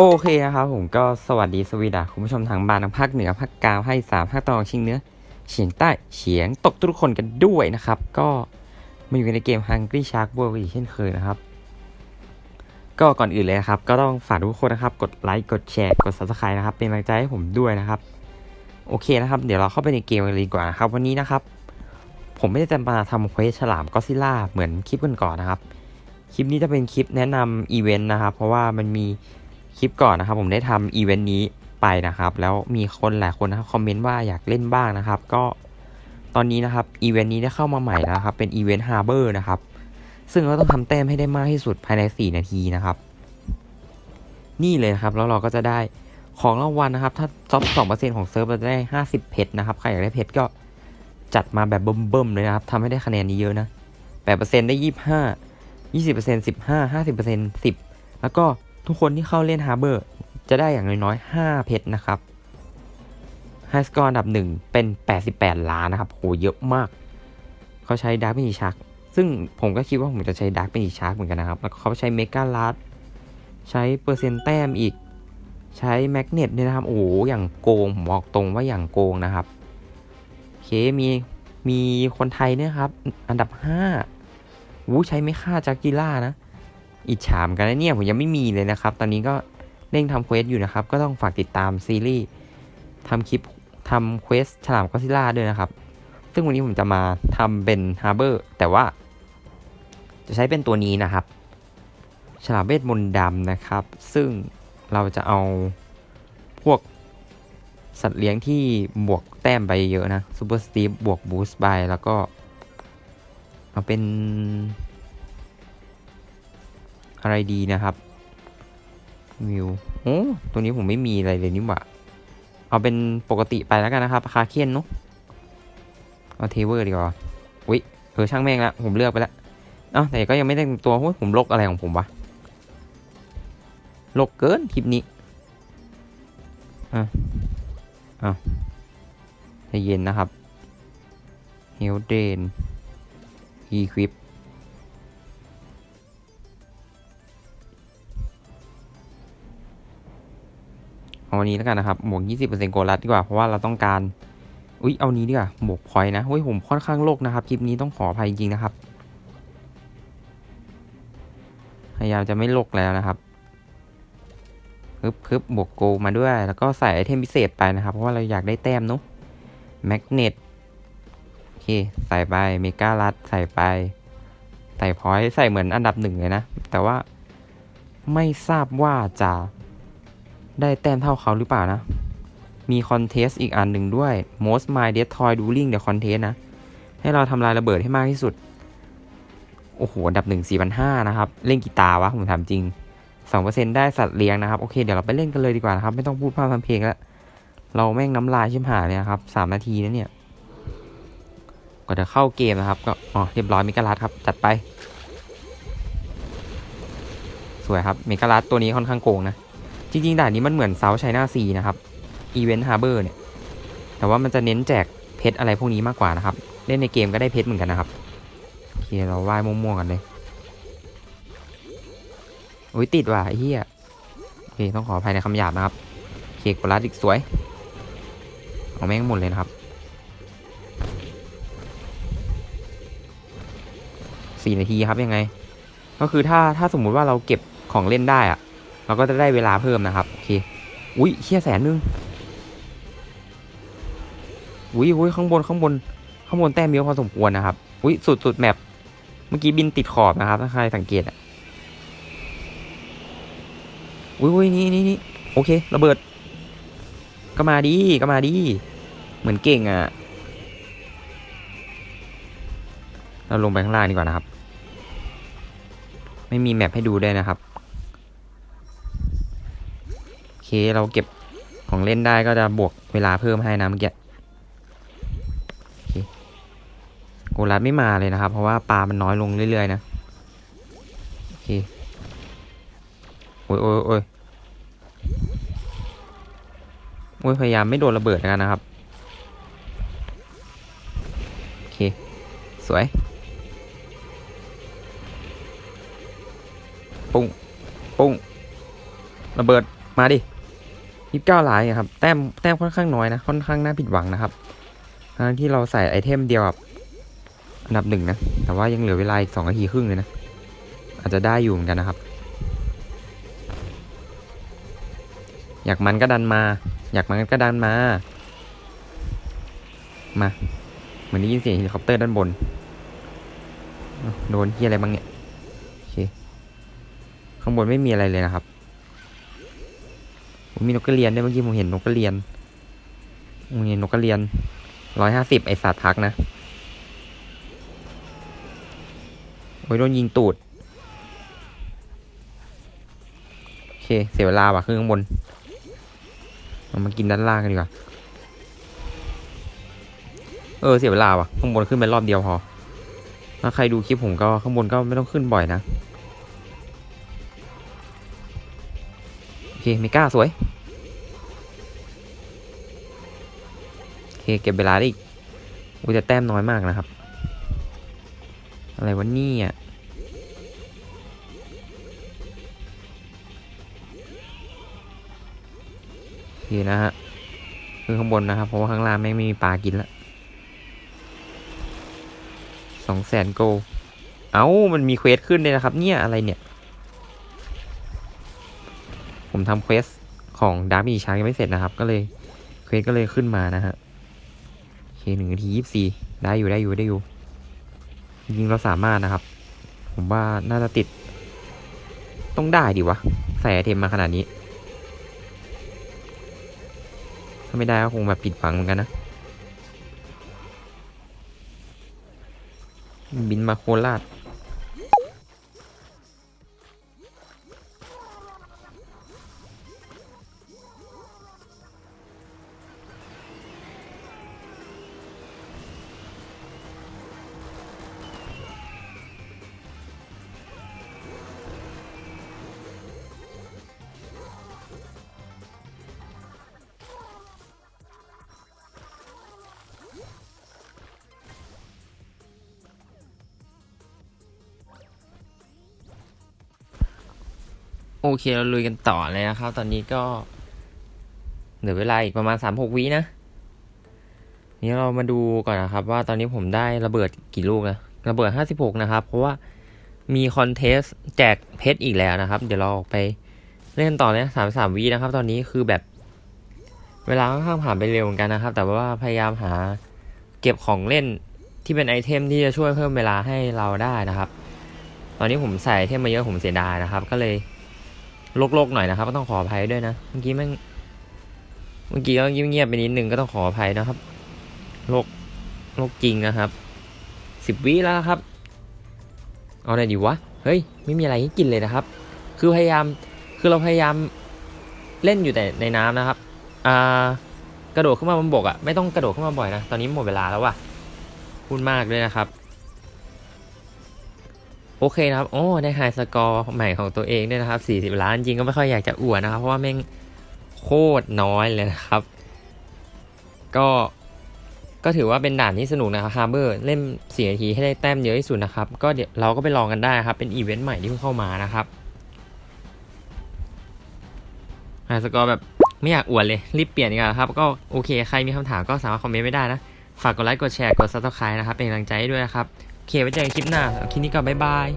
โอเคนะครับผมก็สวัสดีสวีดาคุณผู้ชมทางบ้านทางภาคเหนือภาคกลางภาคอีสานภาคตะวันออกเฉียงเหนือเฉียงใต้เฉียงตกทุกคนกันด้วยนะครับ ก็มาอยู่ในเกม Hungry Shark World อีกเช่นเคยนะครับ ก็ก่อนอื่นเลยนะครับ ก็ต้องฝากทุกคนนะครับ กดไลค์กดแชร์กด subscribe นะครับ เป็นกำลังใจให้ผมด้วยนะครับ โอเคนะครับ เดี๋ยวเราเข้าไปในเกมกันเลยดีกว่านะครับวันนี้นะครับ ผมไม่ได้จะมาทำเควสฉลามก็ซิล่าเหมือนคลิปก่อนๆนะครับ คลิปนี้จะเป็นคลิปแนะนำอีเวนต์นะครับ เพราะว่ามันมี คลิปก่อนนะครับ ผมได้ทำอีเวนต์นี้ไปนะครับ แล้วมีคนหลายคนนะครับคอมเมนต์ว่าอยากเล่นบ้างนะครับ ก็ตอนนี้นะครับอีเวนต์นี้ได้เข้ามาใหม่แล้วครับ เป็นอีเวนต์ฮาร์เบอร์นะครับ ซึ่งเราต้องทำแต้มให้ได้มากที่สุดภายใน 4 นาทีนะครับ นี่เลยนะครับแล้วเราก็จะได้ของรางวัลนะครับ ถ้าจ็อบ2%ของเซิร์ฟเราจะได้50เพชรนะครับ ใครอยากได้เพชรก็จัดมาแบบเบิ่มๆเลยนะครับทำให้ได้คะแนนนี้เยอะนะ8%ได้25 20% 15 50% 10แล้วก็ ทุกคนที่เข้าเล่นฮาร์เบอร์จะได้อย่างน้อยๆ 5 เพชรนะครับไฮสกอร์อันดับ 1 เป็น 88 ล้านนะครับโหเยอะมาก เขาใช้ดาร์กเป็นชักซึ่งผมก็คิดว่าผมจะใช้ดาร์กเป็นชักเหมือนกันนะครับ แล้วเขาใช้เมกาลัดใช้เปอร์เซ็นต์แต้มอีก ใช้แมกเนตเนี่ยนะครับ โอ้โหอย่างโกง ผมบอกตรงว่าอย่างโกงนะครับโอเคมีมีคนไทยเนี่ยครับ อันดับ5วู้ใช้ไม่ค่าจากกีล่านะ อิจฉามกันนะเนี่ยผมยังไม่มีเลยนะครับ ตอนนี้ก็เร่งทำเควสอยู่นะครับ ก็ต้องฝากติดตามซีรีส์ทำคลิปทำเควสฉลามก็ซิล่าด้วยนะครับ ซึ่งวันนี้ผมจะมาทำเป็นฮาร์เบอร์แต่ว่า จะใช้เป็นตัวนี้นะครับ ฉลามเวทมนต์ดำนะครับ ซึ่งเราจะเอาพวกสัตว์เลี้ยงที่บวกแต้มไปเยอะนะซูเปอร์สตีฟบวกบูสต์ไปแล้วก็ เอาเป็น อะไรดีนะครับวิวโอ้ตัวนี้ผมไม่มีอะไรเลยนี่หว่าเอาเป็นปกติไปแล้วกันนะครับคาเคียนเนาะเอาเทเวอร์ดีกว่าอุ๊ยเออช่างแม่งละผมเลือกไปแล้วเอ้าแต่ก็ยังไม่ได้ตัวโอ้ผมลกอะไรของผมวะลกเกินคลิปนี้อะอะใจเย็นนะครับเฮลเดนอีควิป เอาวันนี้แล้วกันนะครับบวก20%โกลัดดีกว่าเพราะว่าเราต้องการอุ๊ยเอานี้ดีกว่าบวกพอยนะเฮ้ยผมค่อนข้างโลกนะครับคลิปนี้ต้องขออภัยจริงๆนะครับพยายามจะไม่โลกแล้วนะครับพึบพึบบวกโกมาด้วย แล้วก็ใส่ไอเทมพิเศษไปนะครับ เพราะว่าเราอยากได้แต้มเนาะแมกเนตโอเคใส่ไปเมกาลัดใส่ไป ใส่พอยใส่เหมือนอันดับหนึ่งเลยนะ แต่ว่าไม่ทราบว่าจะ ได้แต้มเท่าเขาหรือเปล่านะ มีคอนเทสต์อีกอันหนึ่งด้วย most my destroy dueling the contest นะ ให้เราทำลายระเบิดให้มากที่สุด โอ้โห อันดับหนึ่งสี่พันห้านะครับ เล่นกีตาร์วะ ผมถามจริงสองเปอร์เซ็นได้สัตว์เลี้ยงนะครับ โอเค เดี๋ยวเราไปเล่นกันเลยดีกว่านะครับ ไม่ต้องพูดพร่ำทำเพลงแล้ว เราแม่งน้ำลายชิมหายเลยนะครับสามนาทีนะเนี่ยก็จะเข้าเกมนะครับ ก็อ๋อเรียบร้อยมิกาลัดครับ จัดไป สวยครับมิกาลัดตัวนี้ค่อนข้างโกงนะ จริงๆด่านนี้มันเหมือนเซาท์ไชน่าซีนะครับอีเวนต์ฮาร์เบอร์เนี่ย แต่ว่ามันจะเน้นแจกเพชรอะไรพวกนี้มากกว่านะครับ เล่นในเกมก็ได้เพชรเหมือนกันนะครับโอเคเราว่ายม่วงๆกันเลยอุ้ยติดว่ะเหี้ยโอเคต้องขออภัยในคำหยาบนะครับเคกโกลัสอีกสวยเอาแม่งหมดเลยนะครับสี่นาทีครับยังไง ก็คือถ้าถ้าสมมุติว่าเราเก็บของเล่นได้อะ เราก็จะได้เวลาเพิ่มนะครับโอเคอุ้ยเชี่ยแสนนึงอุ้ยอุ้ยข้างบนข้างบนข้างบนแต้มเยอะพอสมควรนะครับอุ้ยสุดสุดแมปเมื่อกี้บินติดขอบนะครับถ้าใครสังเกตอะอุ้ยอุ้ยนี่นี่นี่โอเคระเบิด ก็มาดีก็มาดี เหมือนเก่งอะเราลงไปข้างล่างดีกว่านะครับ ไม่มีแมปให้ดูได้นะครับ โอ เราเก็บของเล่นได้ก็จะบวกเวลาเพิ่มให้นะเมื่อกี้โอเคโกลัดไม่มาเลยนะครับ เพราะว่าปลามันน้อยลงเรื่อยๆนะโอเคโอ้ยโอ้ยโอ้ยโอ้ยพยายามไม่โดนระเบิดกันนะครับโอเคสวยปุ้งปุ้งระเบิดมาดิ ยี่สิบเก้าลายอะครับแต้มแต้มค่อนข้างน้อยนะค่อนข้างน่าผิดหวังนะครับทั้งที่เราใส่ไอเทมเดียวกับอันดับหนึ่งนะแต่ว่ายังเหลือเวลาอีกสองนาทีครึ่งเลยนะอาจจะได้อยู่เหมือนกันนะครับ อยากมันก็ดันมา อยากมันก็ดันมา มาเหมือนได้ยินเสียงเฮลิคอปเตอร์ด้านบนโดนที่อะไรบ้างเนี่ยโอเคข้างบนไม่มีอะไรเลยนะครับ ผมมีนกกระเรียนด้วยเมื่อกี้ผมเห็นนกกระเรียนผมเห็นนกกระเรียนร้อยห้าสิบไอสัตว์พักนะ โอ้ยโดนยิงตูด โอเค เสียเวลาว่ะขึ้นข้างบน เรามากินด้านล่างกันดีกว่า เออ เสียเวลาว่ะ ข้างบนขึ้นไปรอบเดียวพอ ถ้าใครดูคลิปผมก็ข้างบนก็ไม่ต้องขึ้นบ่อยนะ เคเมก้าสวย โอเค เก็บเวลาได้อีกอุ้ยแต่แต้มน้อยมากนะครับ อะไรวะเนี่ยโอเคนะฮะคือข้างบนนะครับ เพราะว่าข้างล่างแม่งไม่มีปลากินละสองแสนโก เอ้า มันมีเควสขึ้นเลยนะครับ เนี่ย อะไรเนี่ย ผมทำเควสของดาร์มีช้างยังไม่เสร็จนะครับ ก็เลยเควสก็เลยขึ้นมานะฮะโอเคหนึ่งนาทียี่สิบสี่ได้อยู่ได้อยู่ได้อยู่จริงเราสามารถนะครับ ผมว่าน่าจะติด ต้องได้ดิวะใส่ไอเทมมาขนาดนี้ ถ้าไม่ได้ก็คงแบบผิดหวังเหมือนกันนะ บินมาโคราช โอเคเราลุยกันต่อเลยนะครับ ตอนนี้ก็เหลือเวลาอีกประมาณสามหกวินะ นี่เรามาดูก่อนนะครับ ว่าตอนนี้ผมได้ระเบิดกี่ลูกนะระเบิดห้าสิบหกนะครับ เพราะว่ามีคอนเทสแจกเพชรอีกแล้วนะครับ เดี๋ยวเราออกไปเล่นต่อเลยสามสามวินะครับ ตอนนี้คือแบบเวลาค่อนข้างผ่านไปเร็วเหมือนกันนะครับ แต่ว่าพยายามหาเก็บของเล่นที่เป็นไอเทมที่จะช่วยเพิ่มเวลาให้เราได้นะครับ ตอนนี้ผมใส่ไอเทมมาเยอะผมเสียดายนะครับ ก็เลย โลกๆหน่อยนะครับก็ต้องขออภัยด้วยนะเมื่อกี้ม่งเมื่อกี้ก็เงียบๆไปนิดนึงก็ต้องขออภัยนะครับโลกโลกจริงนะครับสิบวิแล้วครับ เอาไหนดีวะเฮ้ยไม่มีอะไรให้กินเลยนะครับ คือพยายามคือเราพยายามเล่นอยู่แต่ในน้ำนะครับอ่ากระโดดขึ้นมาบนบกอะ่ะไม่ต้องกระโดดขึ้นมาบ่อยนะตอนนี้หมดเวลาแล้วว่ะพูดมากเลยนะครับ โอเคนะครับ โอ้ ได้ไฮสกอร์ใหม่ของตัวเองด้วยนะครับ 40 ล้านจริงก็ไม่ค่อยอยากจะอวดนะครับ เพราะว่าแม่งโคตรน้อยเลยนะครับ ก็ก็ถือว่าเป็นด่านที่สนุกนะครับฮาร์เบอร์เล่น4นาทีให้ได้แต้มเยอะที่สุดนะครับ ก็เดี๋ยวเราก็ไปลองกันได้ครับ เป็นอีเวนต์ใหม่ที่เพิ่งเข้ามานะครับไฮสกอร์แบบไม่อยากอวดเลยรีบเปลี่ยนดีกว่าครับ ก็โอเคใครมีคำถามก็สามารถคอมเมนต์ไม่ได้นะ ฝากกดไลค์กดแชร์กดซับสไครต์นะครับเป็นกำลังใจให้ด้วยนะครับ เคไว้เจอกันคลิปหน้าสำหรับคลิปนี้ก็บ๊ายบาย